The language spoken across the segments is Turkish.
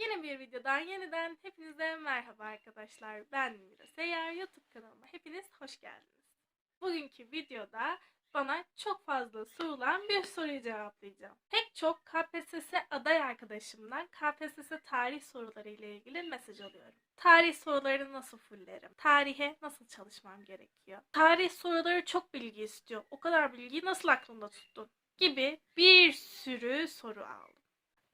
Yeni bir videodan yeniden hepinize merhaba arkadaşlar. Ben Mira Seyyar. YouTube kanalıma hepiniz hoş geldiniz. Bugünkü videoda bana çok fazla sorulan bir soruyu cevaplayacağım. Pek çok KPSS aday arkadaşımdan KPSS tarih soruları ile ilgili mesaj alıyorum. Tarih sorularını nasıl fullerim? Tarihe nasıl çalışmam gerekiyor? Tarih soruları çok bilgi istiyor. O kadar bilgiyi nasıl aklında tuttun? Gibi bir sürü soru aldım.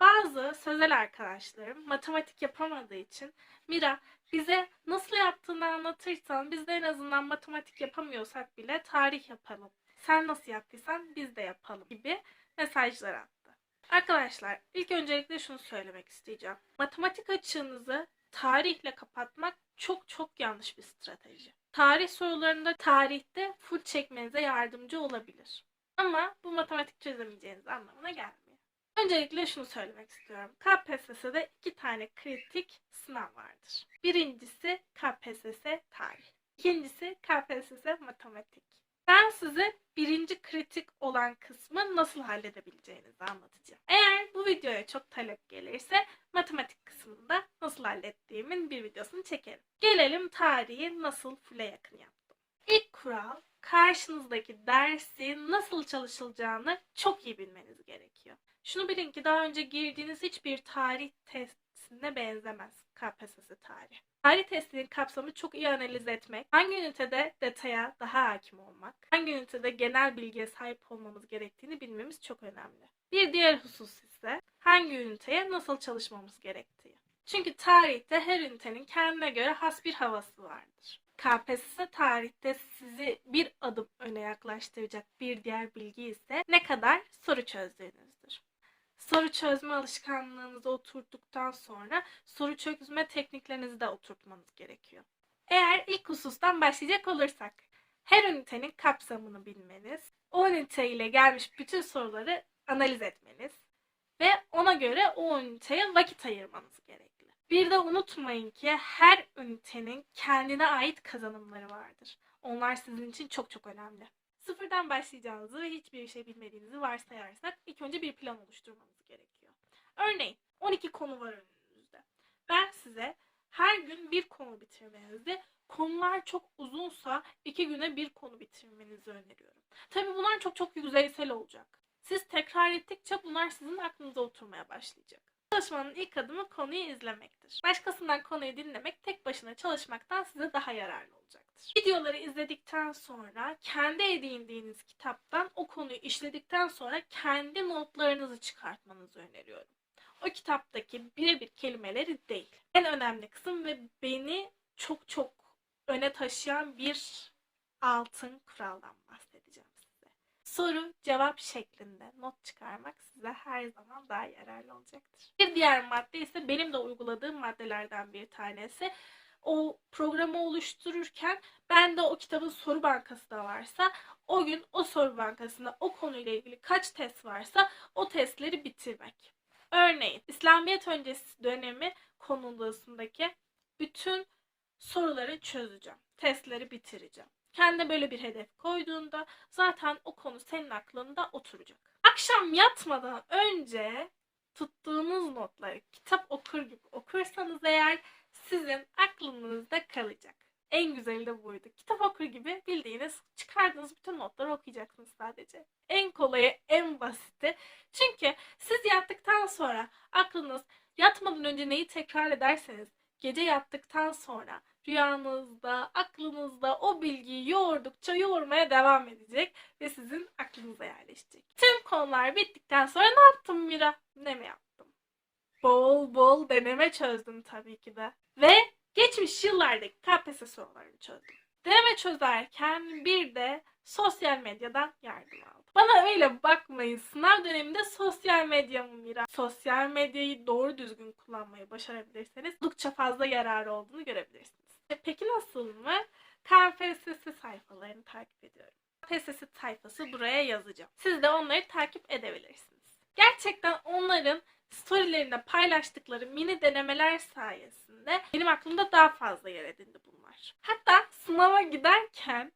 Bazı sözel arkadaşlarım matematik yapamadığı için Mira bize nasıl yaptığını anlatırsan biz de en azından matematik yapamıyorsak bile tarih yapalım. Sen nasıl yaptıysan biz de yapalım gibi mesajlar attı. Arkadaşlar ilk öncelikle şunu söylemek isteyeceğim. Matematik açığınızı tarihle kapatmak çok çok yanlış bir strateji. Tarih sorularında tarihte full çekmenize yardımcı olabilir. Ama bu matematik çözemeyeceğiniz anlamına gelmiyor. Öncelikle şunu söylemek istiyorum. KPSS'de iki tane kritik sınav vardır. Birincisi KPSS tarih. İkincisi KPSS matematik. Ben size birinci kritik olan kısmı nasıl halledebileceğinizi anlatacağım. Eğer bu videoya çok talep gelirse matematik kısmında nasıl hallettiğimin bir videosunu çekerim. Gelelim tarihi nasıl full'e yakın yaptım. İlk kural karşınızdaki dersi nasıl çalışılacağını çok iyi bilmeniz gerekiyor. Şunu bilin ki daha önce girdiğiniz hiçbir tarih testine benzemez KPSS tarih. Tarih testinin kapsamı çok iyi analiz etmek, hangi ünitede detaya daha hakim olmak, hangi ünitede genel bilgiye sahip olmamız gerektiğini bilmemiz çok önemli. Bir diğer husus ise hangi üniteye nasıl çalışmamız gerektiği. Çünkü tarihte her ünitenin kendine göre has bir havası vardır. KPSS tarihte sizi bir adım öne yaklaştıracak bir diğer bilgi ise ne kadar soru çözdüğünüzdür. Soru çözme alışkanlığınızı oturttuktan sonra soru çözme tekniklerinizi de oturtmanız gerekiyor. Eğer ilk husustan başlayacak olursak, her ünitenin kapsamını bilmeniz, o ünite ile gelmiş bütün soruları analiz etmeniz ve ona göre o üniteye vakit ayırmanız gerekli. Bir de unutmayın ki her ünitenin kendine ait kazanımları vardır. Onlar sizin için çok çok önemli. Sıfırdan başlayacağınızı ve hiçbir şey bilmediğinizi varsayarsak ilk önce bir plan oluşturmanız gerekiyor. Örneğin 12 konu var önünüzde. Ben size her gün bir konu bitirmenizi, konular çok uzunsa iki güne bir konu bitirmenizi öneriyorum. Tabii bunlar çok çok yüzeysel olacak. Siz tekrar ettikçe bunlar sizin aklınıza oturmaya başlayacak. Çalışmanın ilk adımı konuyu izlemektir. Başkasından konuyu dinlemek tek başına çalışmaktan size daha yararlı olacaktır. Videoları izledikten sonra kendi edindiğiniz kitaptan o konuyu işledikten sonra kendi notlarınızı çıkartmanızı öneriyorum. O kitaptaki birebir kelimeleri değil. En önemli kısım ve beni çok çok öne taşıyan bir altın kuraldan bahsedeceğim. Soru cevap şeklinde not çıkarmak size her zaman daha yararlı olacaktır. Bir diğer madde ise benim de uyguladığım maddelerden bir tanesi. O programı oluştururken ben de o kitabın soru bankası da varsa o gün o soru bankasında o konuyla ilgili kaç test varsa o testleri bitirmek. Örneğin İslamiyet öncesi dönemi konulusundaki bütün soruları çözeceğim. Testleri bitireceğim. Kendine böyle bir hedef koyduğunda zaten o konu senin aklında oturacak. Akşam yatmadan önce tuttuğunuz notları kitap okur gibi okursanız eğer sizin aklınızda kalacak. En güzeli de buydu. Kitap okur gibi bildiğiniz çıkardığınız bütün notları okuyacaksınız sadece. En kolayı, en basiti. Çünkü siz yattıktan sonra aklınız yatmadan önce neyi tekrar ederseniz gece yattıktan sonra rüyanızda, aklınızda o bilgiyi yoğurdukça yoğurmaya devam edecek ve sizin aklınıza yerleşecek. Tüm konular bittikten sonra ne yaptım Mira? Ne mi yaptım? Bol bol deneme çözdüm tabii ki de. Ve geçmiş yıllardaki KPSS sorularını çözdüm. Deneme çözerken bir de sosyal medyadan yardım aldım. Bana öyle bakmayın. Sınav döneminde sosyal medya mı Mira? Sosyal medyayı doğru düzgün kullanmayı başarabilirseniz oldukça fazla yararı olduğunu görebilirsiniz. E Peki nasıl mı? KPSS sayfalarını takip ediyorum. KPSS sayfası buraya yazacağım. Siz de onları takip edebilirsiniz. Gerçekten onların storylerinde paylaştıkları mini denemeler sayesinde benim aklımda daha fazla yer edindi bunlar. Hatta sınava giderken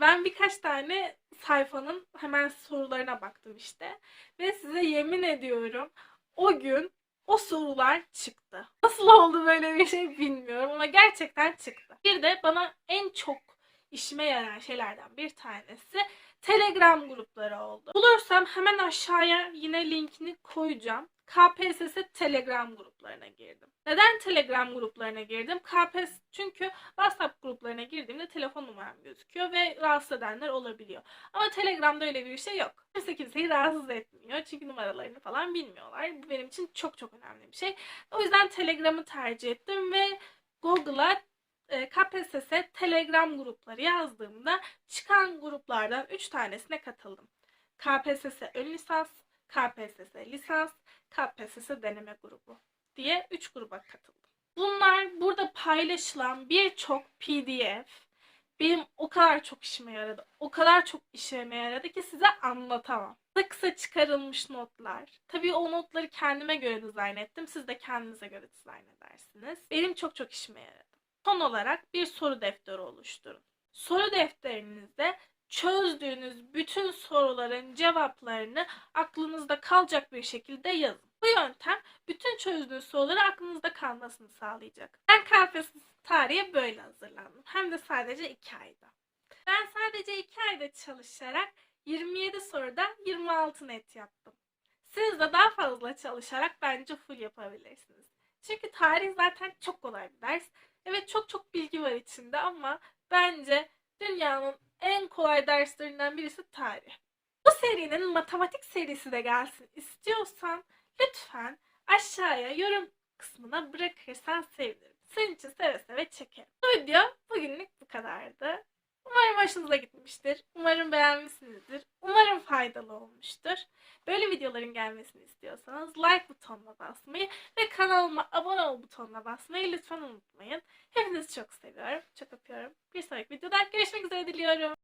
ben birkaç tane sayfanın hemen sorularına baktım işte. Ve size yemin ediyorum o gün o sorular çıktı. Nasıl oldu böyle bir şey bilmiyorum ama gerçekten çıktı. Bir de bana en çok işime yarayan şeylerden bir tanesi Telegram grupları oldu. Bulursam hemen aşağıya yine linkini koyacağım. KPSS Telegram gruplarına girdim. Neden Telegram gruplarına girdim? KPSS çünkü WhatsApp gruplarına girdiğimde telefon numaram gözüküyor ve rahatsız edenler olabiliyor. Ama Telegram'da öyle bir şey yok. Kimse kimseyi rahatsız etmiyor. Çünkü numaralarını falan bilmiyorlar. Bu benim için çok çok önemli bir şey. O yüzden Telegram'ı tercih ettim ve Google'a e, KPSS Telegram grupları yazdığımda çıkan gruplardan 3 tanesine katıldım. KPSS ön lisans, KPSS lisans, KPSS deneme grubu diye 3 gruba katıldım. Bunlar burada paylaşılan birçok PDF benim o kadar çok işime yaradı. O kadar çok işime yaradı ki size anlatamam. Kısa kısa çıkarılmış notlar. Tabii o notları kendime göre dizayn ettim. Siz de kendinize göre dizayn edersiniz. Benim çok çok işime yaradı. Son olarak bir soru defteri oluşturun. Soru defterinizde çözdüğünüz bütün soruların cevaplarını aklınızda kalacak bir şekilde yazın. Bu yöntem bütün çözdüğünüz soruları aklınızda kalmasını sağlayacak. Ben KPSS tarihe böyle hazırlandım. Hem de sadece 2 ayda. Ben sadece 2 ayda çalışarak 27 soruda 26 net yaptım. Siz de daha fazla çalışarak bence full yapabilirsiniz. Çünkü tarih zaten çok kolay bir ders. Evet çok çok bilgi var içinde ama bence dünyanın en kolay derslerinden birisi tarih. Bu serinin matematik serisi de gelsin istiyorsan lütfen aşağıya yorum kısmına bırakırsan sevinirim. Senin için seve seve çekerim. Bu video bugünlük bu kadardı. Umarım hoşunuza gitmiştir. Umarım beğenmişsinizdir. Faydalı olmuştur. Böyle videoların gelmesini istiyorsanız like butonuna basmayı ve kanalıma abone ol butonuna basmayı lütfen unutmayın. Hepinizi çok seviyorum. Çok öpüyorum. Bir sonraki videoda görüşmek üzere diliyorum.